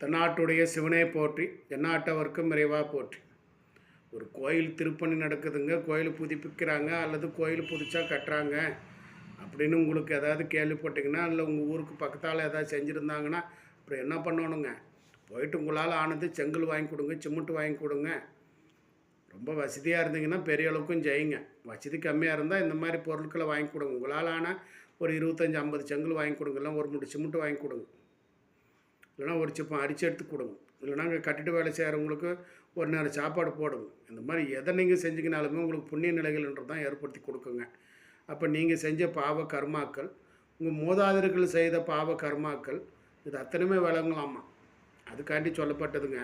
தென்னாட்டுடைய சிவனே போற்றி எந்நாட்டவர்க்கும் விரைவாக போற்றி. ஒரு கோயில் திருப்பணி நடக்குதுங்க கோயில் புதுப்பிக்கிறாங்க அல்லது கோயில் புதுச்சா கட்டுறாங்க அப்படின்னு உங்களுக்கு ஏதாவது கேள்விப்பட்டீங்கன்னா இல்லை உங்கள் ஊருக்கு பக்கத்தால் ஏதாவது செஞ்சுருந்தாங்கன்னா அப்புறம் என்ன பண்ணணுங்க? போயிட்டு உங்களால் ஆனது செங்கல் வாங்கி கொடுங்க சிமெண்ட் வாங்கி கொடுங்க. ரொம்ப வசதியாக இருந்தீங்கன்னா பெரிய அளவுக்கும் செய்யுங்க வசதி கம்மியாக இருந்தால் இந்த மாதிரி பொருட்களை வாங்கி கொடுங்க. உங்களால் ஆனால் ஒரு இருபத்தஞ்சி ஐம்பது செங்கல் வாங்கி கொடுங்க இல்லை ஒரு மூணு சிமெண்ட் வாங்கி கொடுங்க. இல்லைனா ஒரு சிப்பம் அரிச்சு எடுத்து கொடுங்க. இல்லைனா அங்கே கட்டிட வேலை செய்கிறவங்களுக்கு ஒரு நேரம் சாப்பாடு போடுங்க. இந்த மாதிரி எதை நீங்கள் செஞ்சுக்கினாலுமே உங்களுக்கு புண்ணிய நிலைகள்ன்றது தான் ஏற்படுத்தி கொடுக்குங்க. அப்போ நீங்கள் செஞ்ச பாவ கர்மாக்கள் உங்கள் மூதாதர்கள் செய்த பாவ கர்மாக்கள் இது அத்தனையுமே விளங்கலாமா? அதுக்காண்டி சொல்லப்பட்டதுங்க.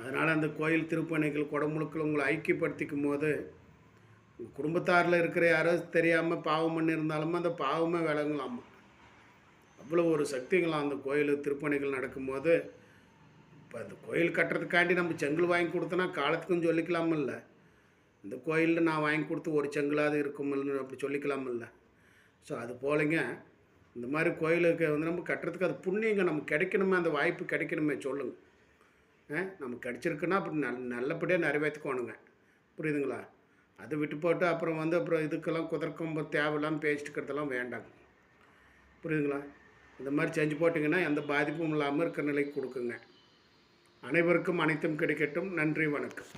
அதனால் அந்த கோயில் திருப்பணிகள் குடமுழுக்கள் உங்களை ஐக்கியப்படுத்திக்கும் போது உங்கள் குடும்பத்தாரில் இருக்கிற யாரோ தெரியாமல் பாவம் பண்ணியிருந்தாலுமே அந்த பாவமே விளங்கலாமா? அவ்வளோ ஒரு சக்திங்களாம் அந்த கோயில் திருப்பணிகள் நடக்கும்போது இப்போ அந்த கோயில் கட்டுறதுக்காண்டி நம்ம செங்கல் வாங்கி கொடுத்தனா காலத்துக்கும் சொல்லிக்கலாமில்ல. இந்த கோயிலில் நான் வாங்கி கொடுத்து ஒரு செங்கலாவது இருக்குமில்னு அப்படி சொல்லிக்கலாமில்ல. ஸோ அது போலங்க இந்த மாதிரி கோயிலுக்கு வந்து நம்ம கட்டுறதுக்கு அது புண்ணியங்க நமக்கு கிடைக்கணுமே அந்த வாய்ப்பு கிடைக்கணுமே சொல்லுங்கள் ஆ நமக்கு கிடச்சிருக்குன்னா அப்படி நல் நல்லபடியாக நிறைவேற்றிக்கோணுங்க. புரியுதுங்களா? அதை விட்டு போட்டு அப்புறம் வந்து அப்புறம் இதுக்கெல்லாம் குதர்க்கம்ப தேவையில்லாமல் பேசிட்டு இருக்கிறதெல்லாம் வேண்டாங்க. புரியுதுங்களா? இந்த மாதிரி செஞ்சு போட்டிங்கன்னா எந்த பாதிப்பும் இல்லாமல் இருக்கிற நிலைக்கு கொடுக்குங்க. அனைவருக்கும் அனைத்தும் கிடைக்கட்டும். நன்றி வணக்கம்.